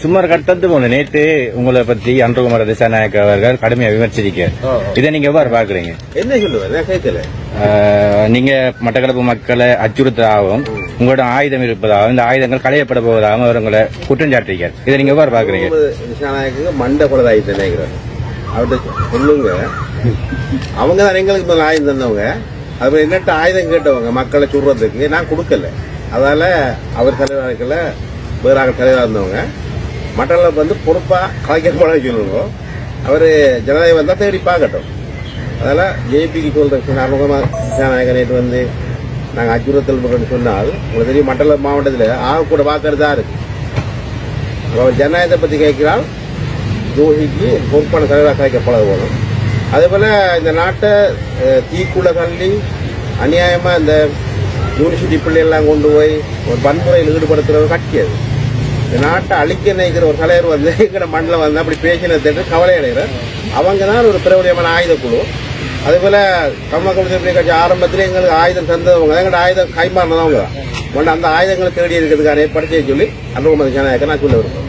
சுமார் கட்டத்து போன நேற்று உங்களை பத்தி அன்றகுமார திசாநாயக் அவர்கள் கடுமையா விமர்சிக்க இதை நீங்க எவ்வாறு பாக்குறீங்க என்ன சொல்லுவேன் ஆஹ், நீங்க மட்டக்களப்பு மக்களை அச்சுறுத்தலாகவும் உங்களோட ஆயுதம் இருப்பதாகவும் இந்த ஆயுதங்கள் களையப்பட போவதாகவும் அவர் உங்களை குற்றம் சாட்டுறீங்க இதை நீங்க எவ்வாறு பாக்குறீங்க மண்ட மண்டை நினைக்கிறேன் அவர்கிட்ட சொல்லுங்க. அவங்க தான் எங்களுக்கு மேலே ஆயுதம் தந்தவங்க. அவர் என்னட்ட ஆயுதம் கேட்டவங்க? மக்களை சுடுறதுக்கு. நான் கொடுக்கல. அதால அவர் தலைவர்கள வேற ஆள் தலைவராக இருந்தவங்க. மற்றவங்களை வந்து பொறுப்பா கலைக்கப்பட சொல்லுவோம் அவர் ஜனநாயகம் வந்தால் தேடி பார்க்கட்டும். அதனால் ஜேபிக்கு சொல்ற அறிமுகமா விசாநாயக நேற்று வந்து நாங்கள் அச்சுறுத்தல் பண்ணுறோம்னு சொன்னால் உங்களுக்கு தெரியும் மண்டல மாவட்டத்தில் ஆக கூட பார்க்கறதா இருக்கு. அவர் ஜனநாயகத்தை பற்றி கேட்கிறால் துரோகிக்கு பொறுப்பான தலைவராக கலைக்கப்பட வேணும் அதேபோல் இந்த நாட்டை தீக்குள்ள தள்ளி அநியாயமாக இந்த யூனிவர்சிட்டி பிள்ளைகள்லாம் கொண்டு போய் ஒரு வன்முறையில் ஈடுபடுத்துற ஒரு கட்சி அது. இந்த நாட்டை அழிக்க நினைக்கிற ஒரு தலைவர் வந்து எங்கட மண்ணில் வந்து அப்படி பேசினது கவலை அடைகிறார் அவங்க தான் ஒரு பிரபலியமான ஆயுதக்குழு. அதேபோல் தமிழக கம்யூனிஸ்ட் கட்சி ஆரம்பத்தில் எங்களுக்கு ஆயுதம் தந்தவங்க எங்களோட ஆயுதம் கைமாறினதவங்க தான். அந்த ஆயுதங்களை தேடி இருக்கிறதுக்கான ஏற்பாடு செய்ய சொல்லி அன்புமதி ஜனநாயக நான் சொல்ல விரும்புகிறேன்.